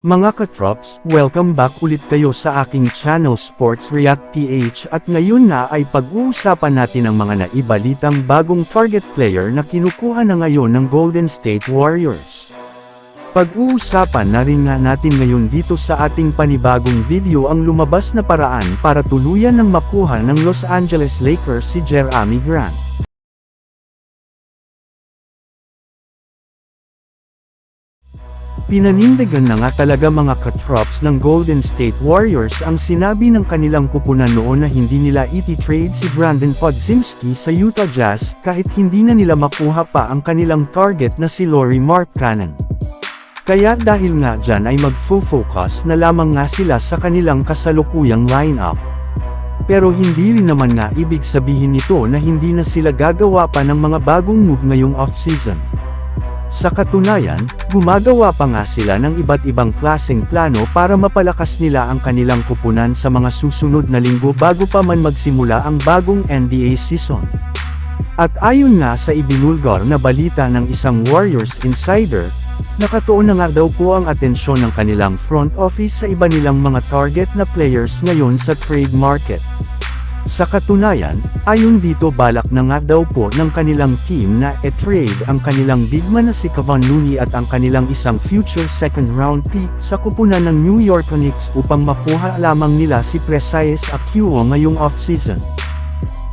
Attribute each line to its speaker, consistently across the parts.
Speaker 1: Mga katrops, welcome back ulit kayo sa aking channel Sports React PH at ngayon na ay pag-uusapan natin ang mga naibalitang bagong target player na kinukuha na ngayon ng Golden State Warriors. Pag-uusapan na rin nga natin ngayon dito sa ating panibagong video ang lumabas na paraan para tuluyan ng makuha ng Los Angeles Lakers si Jeremy Grant. Pinanindigan na nga talaga mga katrops ng Golden State Warriors ang sinabi ng kanilang kupunan noon na hindi nila iti-trade si Brandon Podzimski sa Utah Jazz kahit hindi na nila makuha pa ang kanilang target na si Laurie Markkanen. Kaya dahil nga dyan ay mag-focus na lamang nga sila sa kanilang kasalukuyang lineup. Pero hindi rin naman nga ibig sabihin nito na hindi na sila gagawa pa ng mga bagong move ngayong off-season. Sa katunayan, gumagawa pa nga sila ng iba't ibang klaseng plano para mapalakas nila ang kanilang kupunan sa mga susunod na linggo bago pa man magsimula ang bagong NBA season. At ayon nga sa ibinulgar na balita ng isang Warriors insider, nakatuon na nga daw po ang atensyon ng kanilang front office sa iba nilang mga target na players ngayon sa trade market. Sa katunayan, ayon dito balak na nga daw po ng kanilang team na e-trade ang kanilang bigman na si Kevon Looney at ang kanilang isang future second round pick sa kupunan ng New York Knicks upang makuha lamang nila si Precious Acuo ngayong off-season.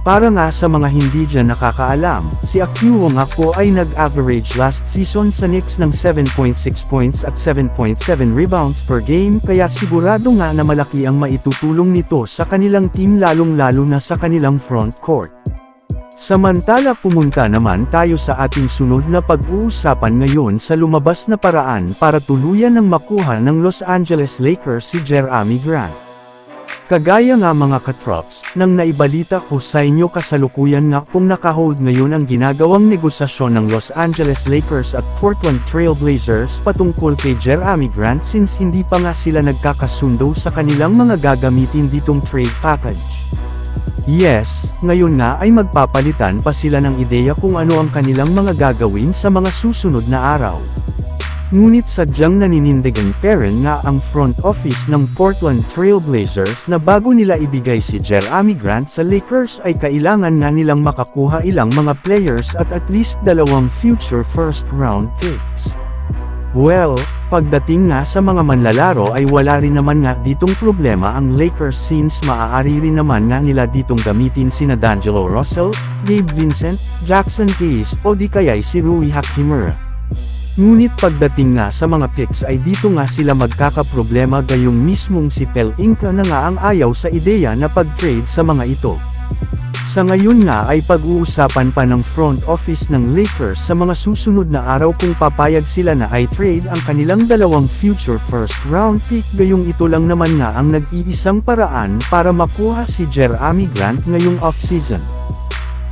Speaker 1: Para nga sa mga hindi dyan nakakaalam, si Acuo nga po ay nag-average last season sa Knicks ng 7.6 points at 7.7 rebounds per game kaya sigurado nga na malaki ang maitutulong nito sa kanilang team lalong-lalo na sa kanilang front court. Samantala pumunta naman tayo sa ating sunod na pag-uusapan ngayon sa lumabas na paraan para tuluyan ng makuha ng Los Angeles Lakers si Jeremy Grant. Kagaya nga mga katrops, nang naibalita ko sa inyo kasalukuyan nga kung nakahold ngayon ang ginagawang negosasyon ng Los Angeles Lakers at Portland Trail Blazers patungkol kay Jeremy Grant since hindi pa nga sila nagkakasundo sa kanilang mga gagamitin ditong trade package. Yes, ngayon nga ay magpapalitan pa sila ng ideya kung ano ang kanilang mga gagawin sa mga susunod na araw. Ngunit sadyang naninindigan pa rin nga ang front office ng Portland Trail Blazers na bago nila ibigay si Jeremy Grant sa Lakers ay kailangan nga nilang makakuha ilang mga players at at least dalawang future first round picks. Well, pagdating nga sa mga manlalaro ay wala rin naman nga ditong problema ang Lakers since maaari rin naman nga nila ditong gamitin sina D'Angelo Russell, Gabe Vincent, Jackson Hayes o di kaya'y si Rui Hachimura. Ngunit pagdating nga sa mga picks ay dito nga sila magkakaproblema gayong mismong si Pel Inca na nga ang ayaw sa ideya na pag-trade sa mga ito. Sa ngayon nga ay pag-uusapan pa ng front office ng Lakers sa mga susunod na araw kung papayag sila na ay trade ang kanilang dalawang future first round pick gayong ito lang naman nga ang nag-iisang paraan para makuha si Jeremy Grant ngayong off-season.